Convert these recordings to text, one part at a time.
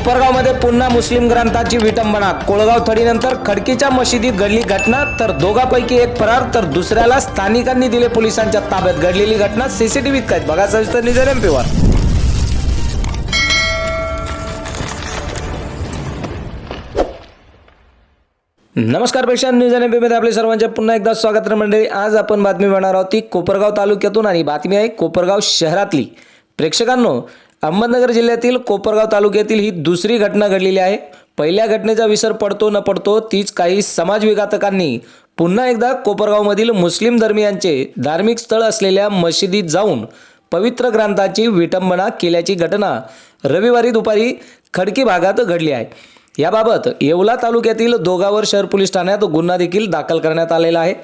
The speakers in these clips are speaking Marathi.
कोपरगावमध्ये पुन्हा मुस्लिम ग्रंथाची विटंबना. कोळगाव थडीनंतर खडकीच्या मशिदीत घडली घटना तर दोघांपैकी एक फरार तर दुसऱ्याला स्थानिकांनी दिले पोलिसांच्या ताब्यात. घडलेली घटना सीसीटीव्हीत काय बघा सविस्तर निजर एमपीवर नमस्कार प्रेक्षक न्यूज एनमध्ये आपले सर्वांचे पुन्हा एकदा स्वागत मंडळी. आज आपण बातमी बनणार आहोत ती कोपरगाव तालुक्यातून आणि बातमी आहे कोपरगाव शहरातली. प्रेक्षकांनो अहमदनगर जिल्ह्यातील कोपरगाव तालुक्यातील ही दुसरी घटना घडलेली आहे. पहिल्या घटनेचा विसर पडतो न पडतो तीच काही समाजविघातकांनी पुन्हा एकदा कोपरगावमधील मुस्लिम धर्मियांचे धार्मिक स्थळ असलेल्या मशिदीत जाऊन पवित्र ग्रंथाची विटंबना केल्याची घटना रविवारी दुपारी खडकी भागात घडली आहे. याबाबत येवला तालुक्यातील दोघावर शहर पोलीस ठाण्यात गुन्हा देखील दाखल करण्यात आलेला आहे.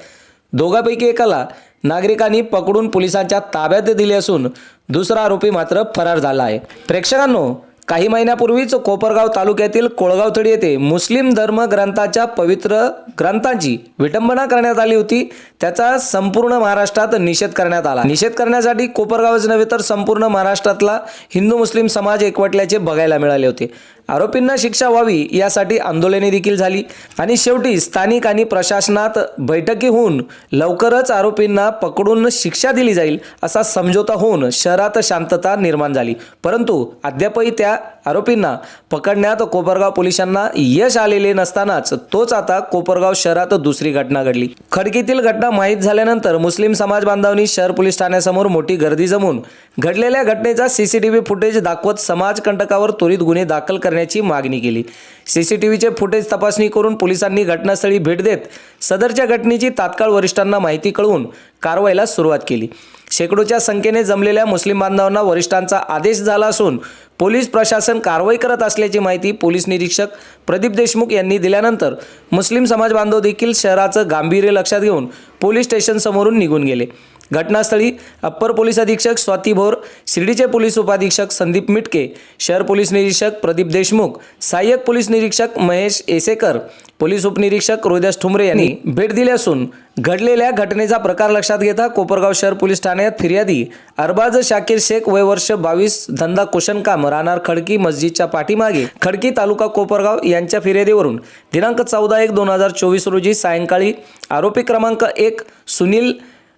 दोघापैकी एकाला नागरिकांनी पकडून पोलिसांच्या ताब्यात दिले असून दुसरा आरोपी मात्र फरार झाला आहे. प्रेक्षकांनो काही महिन्यापूर्वीच कोपरगाव तालुक्यातील कोळगावथडी येथे मुस्लिम धर्म ग्रंथाच्या पवित्र ग्रंथांची विटंबना करण्यात आली होती. त्याचा संपूर्ण महाराष्ट्रात निषेध करण्यात आला. निषेध करण्यासाठी कोपरगावच नव्हे तर संपूर्ण महाराष्ट्रातला हिंदू मुस्लिम समाज एकवटल्याचे बघायला मिळाले होते. आरोपींना शिक्षा व्हावी यासाठी आंदोलने देखील झाली आणि शेवटी स्थानिक आणि प्रशासनात बैठकी होऊन लवकरच आरोपींना पकडून शिक्षा दिली जाईल असा समझोता होऊन शहरात शांतता निर्माण झाली. परंतु अद्यापही त्या आरोपींना पकडण्यात कोपरगाव पोलिसांना यश आलेले नसतानाच तोच आता कोपरगाव शहरात दुसरी घटना घडली. खडकीतील घटना माहीत झाल्यानंतर मुस्लिम समाज बांधवांनी शहर पोलीस ठाण्यासमोर मोठी गर्दी जमून घडलेल्या घटनेचा सीसीटीव्ही फुटेज दाखवत समाजकंटकावर त्वरित गुन्हे दाखल करण्याची मागणी केली. सीसीटीव्हीचे फुटेज तपासणी करून पोलिसांनी घटनास्थळी भेट देत सदरच्या घटनेची तात्काळ वरिष्ठांना माहिती कळवून कारवाईला सुरुवात केली. शेकडोच्या संख्येने जमलेल्या मुस्लिम बांधवांना वरिष्ठांचा आदेश झाला असून पोलीस प्रशासन कारवाई करत असल्याची माहिती पोलीस निरीक्षक प्रदीप देशमुख यांनी दिल्यानंतर मुस्लिम समाज बांधव देखील शहराचं गांभीर्य लक्षात घेऊन पोलीस स्टेशनसमोरून निघून गेले. घटनास्थळी अप्पर पोलीस अधीक्षक स्वाती भोर शिर्डीचे पोलीस उपाधीक्षक संदीप मिटके शहर पोलीस निरीक्षक प्रदीप देशमुख सहाय्यक पोलीस निरीक्षक महेश एसेकर पोलीस उपनिरीक्षक रोहिदास ठुमरे यांनी भेट दिली असून घडलेल्या घटनेचा प्रकार लक्षात घेता कोपरगाव शहर पोलीस ठाण्यात फिर्यादी अरबाज शाकीर शेख वय वर्ष बावीस धंदा कुशनकाम राहणार खडकी मस्जिदच्या पाठीमागे खडकी तालुका कोपरगाव यांच्या फिर्यादीवरून दिनांक चौदा एक दोन हजार चोवीस रोजी सायंकाळी आरोपी क्रमांक एक सुनील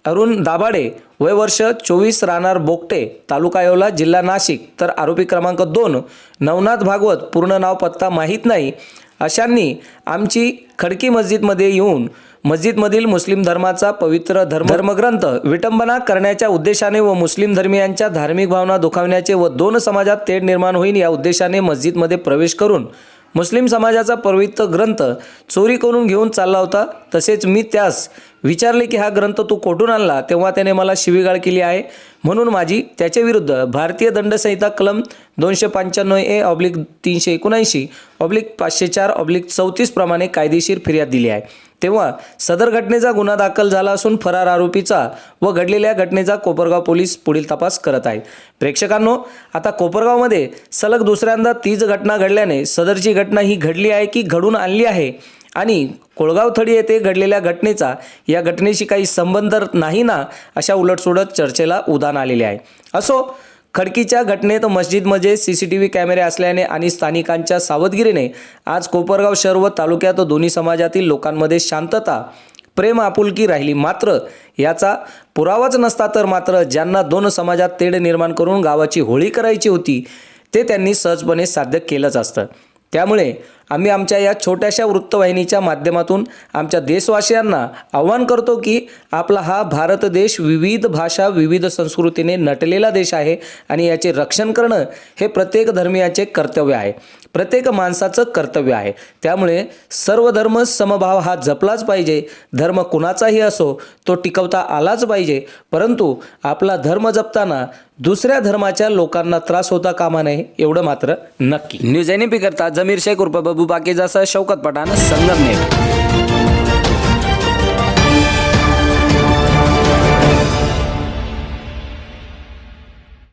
अरुण दाभाडे वय वर्ष चोवीस राहणार बोगटे तालुका येवला जिल्हा नाशिक. तर आरोपी क्रमांक दोन नवनाथ भागवत पूर्ण नाव पत्ता माहीत नाही. अशांनी आमची खडकी मस्जिदमध्ये येऊन मस्जिदमधील मुस्लिम धर्माचा पवित्र धर्म धर्मग्रंथ विटंबना करण्याच्या उद्देशाने व मुस्लिम धर्मियांच्या धार्मिक भावना दुखावण्याचे व दोन समाजात तेढ निर्माण होईल या उद्देशाने मस्जिदमध्ये प्रवेश करून मुस्लिम समाजाचा पवित्र ग्रंथ चोरी करून घेऊन चालला होता. तसेच मी त्यास विचारले की हा ग्रंथ तू कोठून आणला? तेव्हा त्याने मला शिवीगाळ केली आहे. म्हणून माझी त्याच्या विरुद्ध भारतीय दंडसंहिता कलम दोनशे पंच्याण्णव ए ऑब्लिक तीनशे एकोणऐंशी ऑब्लिक पाचशे चार ऑब्लिक चौतीस प्रमाणे कायदेशीर फिर्याद दिली आहे. तेव्हा सदर घटनेचा गुन्हा दाखल झाला असून फरार आरोपीचा व घडलेल्या घटनेचा कोपरगाव पोलीस पुढील तपास करत आहेत. प्रेक्षकांनो आता कोपरगावमध्ये सलग दुसऱ्यांदा तीच घटना घडल्याने सदरची घटना ही घडली आहे की घडून आणली आहे? आणि कोळगाव थडी येथे घडलेल्या घटनेचा या घटनेशी काही संबंध नाही ना अशा उलटसुलट चर्चेला उदान आलेले आहे. असो खडकीच्या घटनेत मस्जिदमध्ये सी सी टी व्ही कॅमेरे असल्याने आणि स्थानिकांच्या सावधगिरीने आज कोपरगाव शहर व तालुक्यात दोन्ही समाजातील लोकांमध्ये शांतता प्रेम आपुलकी राहिली मात्र याचा पुरावाच नसता तर मात्र ज्यांना दोन समाजात तेढ निर्माण करून गावाची होळी करायची होती ते त्यांनी सहजपणे साध्य केलंच असतं. त्यामुळे आम्ही आमच्या या छोट्याशा वृत्तवाहिनीच्या माध्यमातून आमच्या देशवासियांना आव्हान करतो की आपला हा भारत देश विविध भाषा विविध संस्कृतीने नटलेला देश आहे आणि याचे रक्षण करणं हे प्रत्येक धर्मियाचे कर्तव्य आहे. प्रत्येक माणसाचं कर्तव्य आहे. त्यामुळे सर्व धर्म समभाव हा जपलाच पाहिजे. धर्म कुणाचाही असो तो टिकवता आलाच पाहिजे. परंतु आपला धर्म जपताना दुसऱ्या धर्माच्या लोकांना त्रास होता कामा नये एवढं मात्र नक्की. न्यूज एनिपी करता जमीर शेख उर्फ अबू बाकी शौकत पठाण संगमनेर.